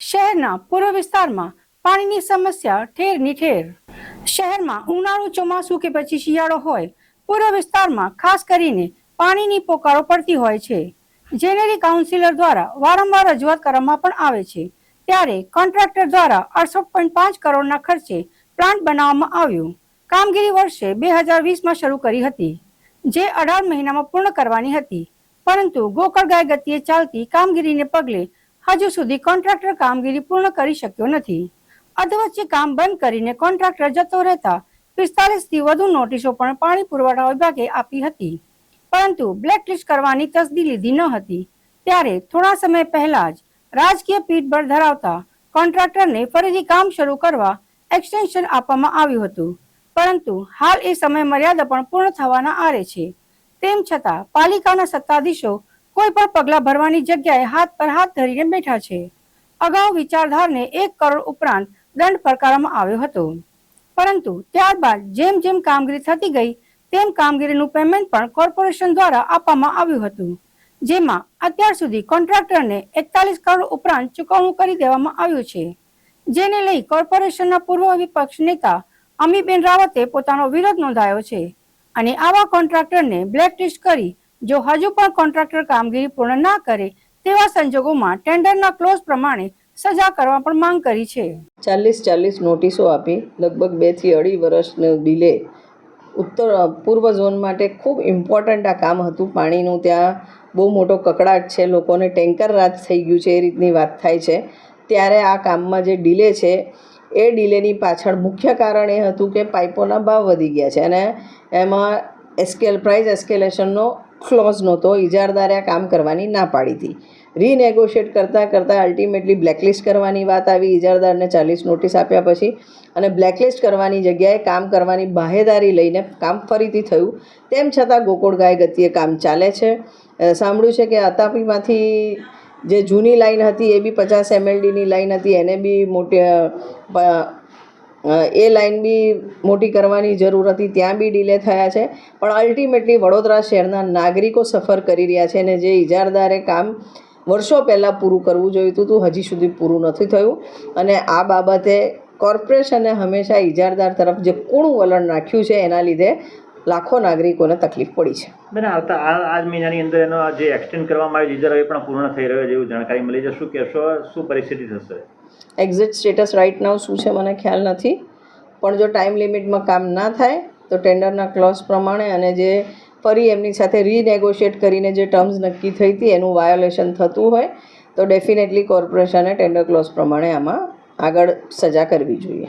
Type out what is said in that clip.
શહેરના પૂર્વ વિસ્તારમાં પાણીની સમસ્યા ઠેરની ઠેર શહેરમાં ઉનાળુ ચોમાસું કે પછી શિયાળો હોય, પૂર્વ વિસ્તારમાં ખાસ કરીને પાણીની પોકારો પડતી હોય છે. જેનેરી કાઉન્સિલર દ્વારા વારંવાર રજૂઆત કરવામાં પણ આવે છે. ત્યારે કોન્ટ્રાક્ટર દ્વારા અડસઠ પોઈન્ટ પાંચ કરોડના ખર્ચે પ્લાન્ટ બનાવવામાં આવ્યું. કામગીરી વર્ષે બે હજાર વીસમાં શરૂ કરી હતી, જે અઢાર મહિનામાં પૂર્ણ કરવાની હતી. પરંતુ ગોકળ ગાય ગતિએ ચાલતી કામગીરીને પગલે હજુ સુધી કોન્ટ્રાક્ટર કામગીરી પૂર્ણ કરી શક્યો નથી. અધવચ્ચે કામ બંધ કરીને કોન્ટ્રાક્ટર જતો રહેતા પિસ્તાલીસથી વધુ નોટિસો પણ પાણી પુરવઠા વિભાગે આપી હતી. પરંતુ બ્લેકલિસ્ટ કરવાની તસદી લીધી ન હતી. ત્યારે થોડા સમય પહેલા જ રાજકીય પીઠબળ ધરાવતા કોન્ટ્રાક્ટરને ફરીથી કામ શરૂ કરવા એક્સટેન્શન આપવામાં આવ્યું હતું. પરંતુ હાલ એ સમય મર્યાદા પણ પૂર્ણ થવાના આરે છે. તેમ છતાં પાલિકાના સત્તાધીશો કોઈ પણ પગલા ભરવાની જગ્યાએ હાથ પર હાથ ધરીને બેઠા છે. અગાઉ વિચારધારને એક કરોડ ઉપરાંત દંડ ફરકારવામાં આવ્યો હતો. પરંતુ ત્યારબાદ જેમ જેમ કામગીરી થતી ગઈ, તેમ કામગીરીનું પેમેન્ટ પણ કોર્પોરેશન દ્વારા આપવામાં આવ્યું હતું. જેમાં અત્યાર સુધી કોન્ટ્રાક્ટરને એકતાલીસ કરોડ ઉપરાંત ચૂકવણું કરી દેવામાં આવ્યું છે. જેને લઈ કોર્પોરેશનના પૂર્વ વિપક્ષ નેતા અમીબેન રાવતે પોતાનો વિરોધ નોંધાયો છે. અને આવા કોન્ટ્રાક્ટરને બ્લેકલિસ્ટ કરી જો હજુ પણ કોન્ટ્રાક્ટર કામગીરી પૂર્ણ ના કરે, તેવા સંજોગોમાં ટેન્ડરના ક્લોઝ પ્રમાણે સજા કરવા પણ માંગ કરી છે. ચાલીસ ચાલીસ નોટિસો આપી, લગભગ બેથી અઢી વર્ષનો ડિલે. ઉત્તર, પૂર્વ ઝોન માટે ખૂબ ઇમ્પોર્ટન્ટ આ કામ હતું. પાણીનું ત્યાં બહુ મોટો કકડાટ છે, લોકોને ટેન્કર રાત થઈ ગયું છે એ રીતની વાત થાય છે. ત્યારે આ કામમાં જે ડિલે છે, એ ડિલેની પાછળ મુખ્ય કારણ એ હતું કે પાઇપોના ભાવ વધી ગયા છે અને એમાં એસ્કેલ પ્રાઇસ એસ્કેલેશનનો ક્લોઝ નહોતો ઇજારદારે આ કામ કરવાની ના પાડી હતી. રીનેગોશિએટ કરતાં કરતાં અલ્ટિમેટલી બ્લેકલિસ્ટ કરવાની વાત આવી ઇજારદારને ચાલીસ નોટિસ આપ્યા પછી અને બ્લેકલિસ્ટ કરવાની જગ્યાએ કામ કરવાની બાહેદારી લઈને કામ ફરીથી થયું. તેમ છતાં ગોકુળ ગાય ગતિએ કામ ચાલે છે. સાંભળ્યું છે કે અતાપીમાંથી જે જૂની લાઈન હતી એ બી પચાસ એમએલડીની લાઈન હતી, એને બી મોટી એ લાઈન બી મોટી કરવાની જરૂર હતી, ત્યાં બી ડિલે થયા છે. પણ અલ્ટિમેટલી વડોદરા શહેરના નાગરિકો સફર કરી રહ્યા છે અને જે ઇજારદારે કામ વર્ષો પહેલાં પૂરું કરવું જોઈતું હતું હજી સુધી પૂરું નથી થયું. અને આ બાબતે કોર્પોરેશને હંમેશા ઇજારદાર તરફ જે કૂણું વલણ નાખ્યું છે, એના લીધે લાખો નાગરિકોને તકલીફ પડી છે. બેન આવતા આ મહિનાની અંદર એનો જે એક્સટેન્ડ કરવામાં આવ્યો ઇજર એ પણ પૂર્ણ થઈ રહ્યો છે, એવું જાણકારી મળી છે. શું કહેશો? શું પરિસ્થિતિ થશે? એક્ઝિટ સ્ટેટસ રાઇટ નાવ શું છે મને ખ્યાલ નથી. પણ જો ટાઈમ લિમિટમાં કામ ના થાય, તો ટેન્ડરના ક્લોઝ પ્રમાણે અને જે ફરી એમની સાથે રીનેગોશિએટ કરીને જે ટર્મ્સ નક્કી થઈ હતી, એનું વાયોલેશન થતું હોય, તો ડેફિનેટલી કોર્પોરેશને ટેન્ડર ક્લોઝ પ્રમાણે આમાં આગળ સજા કરવી જોઈએ.